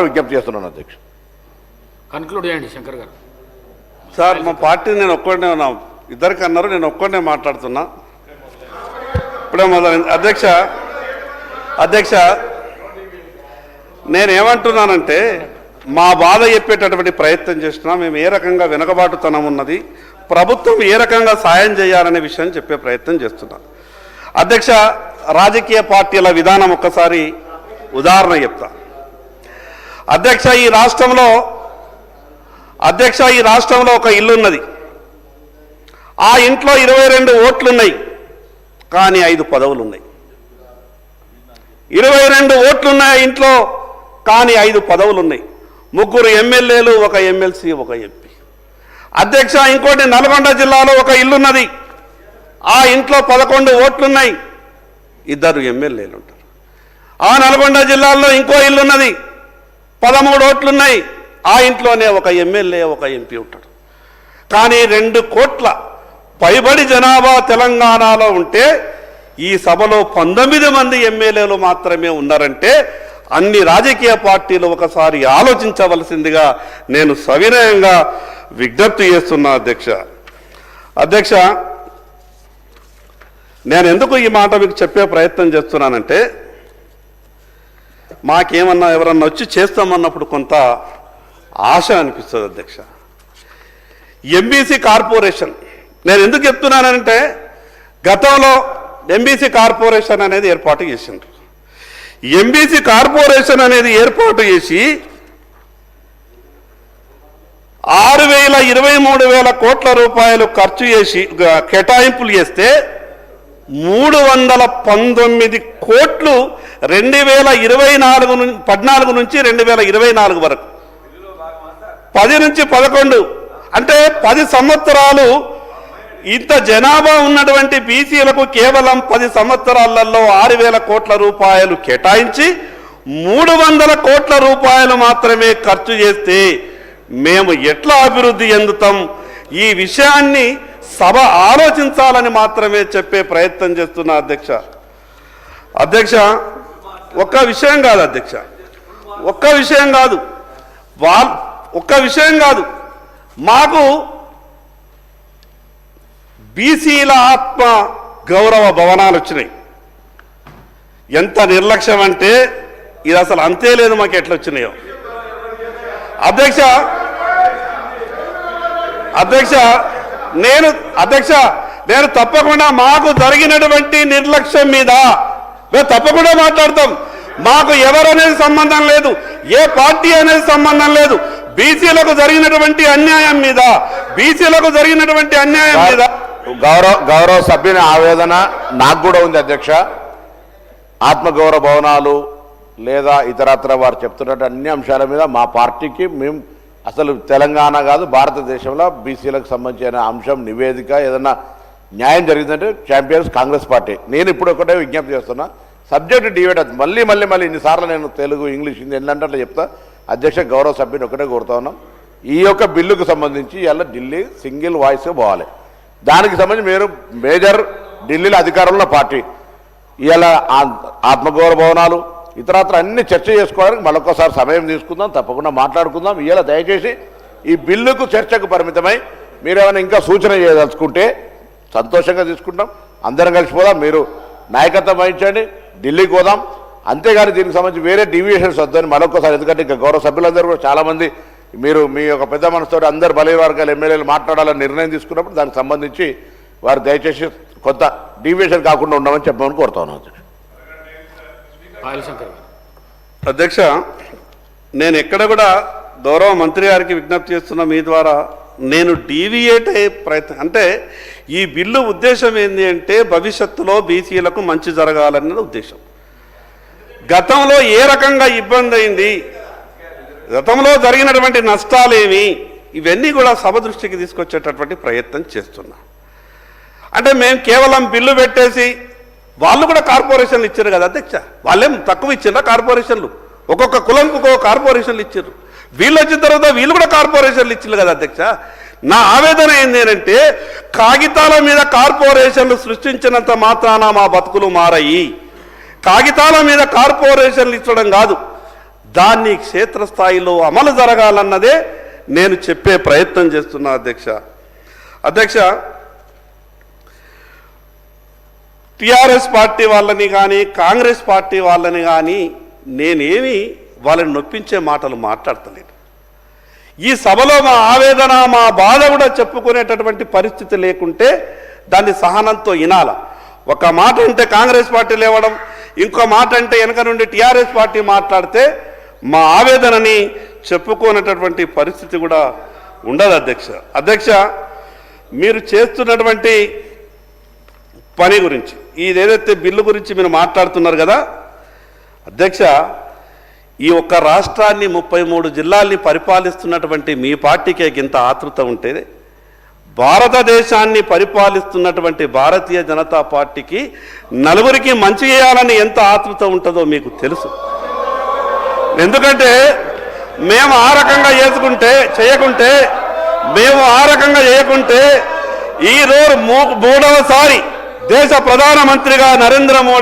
విజ్ఞప్తి చేస్తున్నాను అధ్యక్ష. కన్క్లూడ్ చేయండి శంకర్ గారు. సార్ మా పార్టీ నేను ఒక్కడనే ఉన్నా. ఇద్దరికి అన్నారు నేను ఒక్కడనే మాట్లాడుతున్నా. ఇప్పుడే మొదలైంది. అధ్యక్ష అధ్యక్ష నేను ఏమంటున్నానంటే మా బాధ చెప్పేటటువంటి ప్రయత్నం చేస్తున్నా. మేము ఏ రకంగా వెనుకబాటుతనం ఉన్నది ప్రభుత్వం ఏ రకంగా సాయం చేయాలనే విషయం చెప్పే ప్రయత్నం చేస్తున్నా. అధ్యక్ష రాజకీయ పార్టీల విధానం ఒక్కసారి ఉదాహరణ చెప్తా. అధ్యక్ష ఈ రాష్ట్రంలో అధ్యక్ష ఈ రాష్ట్రంలో ఒక ఇల్లు ఉన్నది. ఆ ఇంట్లో ఇరవై రెండు ఓట్లున్నాయి. కానీ ఐదు పదవులు ఉన్నాయి ఇరవై రెండు ఓట్లున్నాయి ఆ ఇంట్లో కానీ ఐదు పదవులు ఉన్నాయి ముగ్గురు ఎమ్మెల్యేలు ఒక ఎమ్మెల్సీ ఒక ఎంపీ. అధ్యక్ష ఇంకోటి నల్గొండ జిల్లాలో ఒక ఇల్లున్నది. ఆ ఇంట్లో పదకొండు ఓట్లున్నాయి. ఇద్దరు ఎమ్మెల్యేలు ఉంటారు. ఆ నల్గొండ జిల్లాలో ఇంకో ఇల్లున్నది. పదమూడు ఓట్లున్నాయి. ఆ ఇంట్లోనే ఒక ఎమ్మెల్యే ఒక ఎంపీ ఉంటాడు. కానీ రెండు కోట్ల పైబడి జనాభా తెలంగాణలో ఉంటే ఈ సభలో పంతొమ్మిది మంది ఎమ్మెల్యేలు మాత్రమే ఉన్నారంటే అన్ని రాజకీయ పార్టీలు ఒకసారి ఆలోచించవలసిందిగా నేను సవినయంగా విజ్ఞప్తి చేస్తున్నా అధ్యక్ష. అధ్యక్ష నేను ఎందుకు ఈ మాట మీకు చెప్పే ప్రయత్నం చేస్తున్నానంటే మాకేమన్నా ఎవరన్నా వచ్చి చేస్తామన్నప్పుడు కొంత ఆశ అనిపిస్తుంది అధ్యక్ష. MBC corporation. నేను ఎందుకు చెప్తున్నానంటే గతంలో ఎంబీసీ కార్పొరేషన్ అనేది ఏర్పాటు చేసిండ్రు. ఎంబీసీ కార్పొరేషన్ అనేది ఏర్పాటు చేసి ఆరు వేల ఇరవై మూడు వేల కోట్ల రూపాయలు ఖర్చు చేసి కేటాయింపులు చేస్తే మూడు వందల పంతొమ్మిది కోట్లు రెండు వేల ఇరవై నాలుగు పద్నాలుగు నుంచి రెండు వేల ఇరవై నాలుగు వరకు. పది నుంచి పదకొండు. అంటే పది సంవత్సరాలు ఇంత జనాభా ఉన్నటువంటి బీసీలకు కేవలం పది సంవత్సరాలలో ఆరు వేల కోట్ల రూపాయలు కేటాయించి మూడు వందల కోట్ల రూపాయలు మాత్రమే ఖర్చు చేస్తే మేము ఎట్లా అభివృద్ధి చెందుతాం? ఈ విషయాన్ని సభ ఆలోచించాలని మాత్రమే చెప్పే ప్రయత్నం చేస్తున్నా అధ్యక్ష. అధ్యక్ష ఒక్క విషయం కాదు అధ్యక్ష. ఒక్క విషయం కాదు. వా ఒక్క విషయం కాదు. మాకు బీసీల ఆత్మ గౌరవ భవనాలు వచ్చినాయి. ఎంత నిర్లక్ష్యం అంటే ఇది అసలు అంతే లేదు మాకు ఎట్లా వచ్చినాయో. అధ్యక్ష అధ్యక్ష నేను అధ్యక్ష నేను తప్పకుండా మాకు జరిగినటువంటి నిర్లక్ష్యం మీద మేము తప్పకుండా మాట్లాడతాం. మాకు ఎవరనేది సంబంధం లేదు ఏ పార్టీ అనేది సంబంధం లేదు. బీసీలకు జరిగినటువంటి అన్యాయం మీద బీసీలకు జరిగినటువంటి అన్యాయం మీద. గౌరవ గౌరవ సభ్యుని ఆవేదన నాకు కూడా ఉంది అధ్యక్ష. ఆత్మగౌరవ భవనాలు లేదా ఇతరత్ర వారు చెప్తున్నట్టు అన్ని అంశాల మీద మా పార్టీకి మేము అసలు తెలంగాణ కాదు భారతదేశంలో బీసీలకు సంబంధించిన అంశం నివేదిక ఏదన్నా న్యాయం జరిగిందంటే ఛాంపియన్స్ కాంగ్రెస్ పార్టీ. నేను ఇప్పుడు ఒకటే విజ్ఞప్తి చేస్తున్నా. సబ్జెక్ట్ డివేట్ మళ్ళీ మళ్ళీ మళ్ళీ ఇన్నిసార్లు నేను తెలుగు ఇంగ్లీష్ హిందీ ఎన్నంటే చెప్తా. అధ్యక్ష గౌరవ సభ్యుని ఒకటే కోరుతా ఉన్నాం. ఈ యొక్క బిల్లుకు సంబంధించి ఇలా ఢిల్లీ సింగిల్ వాయిస్ పోవాలి. దానికి సంబంధించి మీరు మేజర్ ఢిల్లీలో అధికారంలో పార్టీ. ఇలా ఆత్మగౌరవ భవనాలు ఇతరత్ర అన్ని చర్చ చేసుకోవడానికి మరొకసారి సమయం తీసుకుందాం తప్పకుండా మాట్లాడుకుందాం. ఇవాళ దయచేసి ఈ బిల్లుకు చర్చకు పరిమితమై మీరు ఏమైనా ఇంకా సూచన చేయదలుచుకుంటే సంతోషంగా తీసుకుంటాం. అందరం కలిసిపోదాం మీరు నాయకత్వం వహించండి. ఢిల్లీకి పోదాం. అంతేగాని దీనికి సంబంధించి వేరే డీవియేషన్స్ వద్దని మరొకసారి ఎందుకంటే ఇంకా గౌరవ సభ్యులందరూ కూడా చాలామంది మీరు మీ యొక్క పెద్ద మనసుతో అందరు బలై ఎమ్మెల్యేలు మాట్లాడాలని నిర్ణయం తీసుకున్నప్పుడు దానికి సంబంధించి వారు దయచేసి కొంత డీవియేషన్ కాకుండా ఉండమని చెప్పమని కోరుతా అధ్యక్ష. గారు అధ్యక్ష నేను ఎక్కడ కూడా గౌరవ మంత్రి గారికి విజ్ఞప్తి చేస్తున్న మీ ద్వారా నేను డీవియేట్ అయ్యే ప్రయత్నం అంటే ఈ బిల్లు ఉద్దేశం ఏంటి అంటే భవిష్యత్తులో బీసీలకు మంచి జరగాలన్నది ఉద్దేశం. గతంలో ఏ రకంగా ఇబ్బంది అయింది? గతంలో జరిగినటువంటి నష్టాలేమి? ఇవన్నీ కూడా సభ దృష్టికి తీసుకొచ్చేటటువంటి ప్రయత్నం చేస్తున్నా. అంటే మేము కేవలం బిల్లు పెట్టేసి వాళ్ళు కూడా కార్పొరేషన్లు ఇచ్చారు కదా అధ్యక్ష. వాళ్ళేం తక్కువ ఇచ్చారా కార్పొరేషన్లు? ఒక్కొక్క కులంకు ఒక్కొక్క కార్పొరేషన్లు ఇచ్చారు వీళ్ళు వచ్చిన తర్వాత వీళ్ళు కూడా కార్పొరేషన్లు ఇచ్చారు కదా అధ్యక్ష. నా ఆవేదన ఏంది అంటే కాగితాల మీద కార్పొరేషన్లు సృష్టించినంత మాత్రాన మా బతుకులు మారాయి. కాగితాల మీద కార్పొరేషన్లు ఇచ్చడం కాదు దాన్ని క్షేత్రస్థాయిలో అమలు జరగాలన్నదే నేను చెప్పే ప్రయత్నం చేస్తున్నా అధ్యక్ష. అధ్యక్ష టిఆర్ఎస్ పార్టీ వాళ్ళని కానీ కాంగ్రెస్ పార్టీ వాళ్ళని కానీ నేనేమి వాళ్ళని నొప్పించే మాటలు మాట్లాడతలేను ఈ సభలో మా ఆవేదన మా బాధ కూడా చెప్పుకునేటటువంటి పరిస్థితి లేకుంటే దాన్ని సహనంతో వినాల. ఒక మాట అంటే కాంగ్రెస్ పార్టీ లేవడం ఇంకో మాట అంటే వెనక నుండి టీఆర్ఎస్ పార్టీ మాట్లాడితే మా ఆవేదనని చెప్పుకునేటటువంటి పరిస్థితి కూడా ఉండదు అధ్యక్ష. అధ్యక్ష మీరు చేస్తున్నటువంటి పని గురించి. ఇదేదైతే బిల్లు గురించి మీరు మాట్లాడుతున్నారు కదా అధ్యక్ష ఈ ఒక్క రాష్ట్రాన్ని ముప్పై మూడు జిల్లాల్ని పరిపాలిస్తున్నటువంటి మీ పార్టీకే ఇంత ఆతృత ఉంటే భారతదేశాన్ని పరిపాలిస్తున్నటువంటి భారతీయ జనతా పార్టీకి నలుగురికి మంచి చేయాలని ఎంత ఆతృత ఉంటుందో మీకు తెలుసు. ఎందుకంటే మేము ఆ రకంగా చేసుకుంటే చేయకుంటే మేము ఆ రకంగా చేయకుంటే ఈ రోజు మూ- మూడవసారి దేశ ప్రధానమంత్రిగా నరేంద్ర మోడీ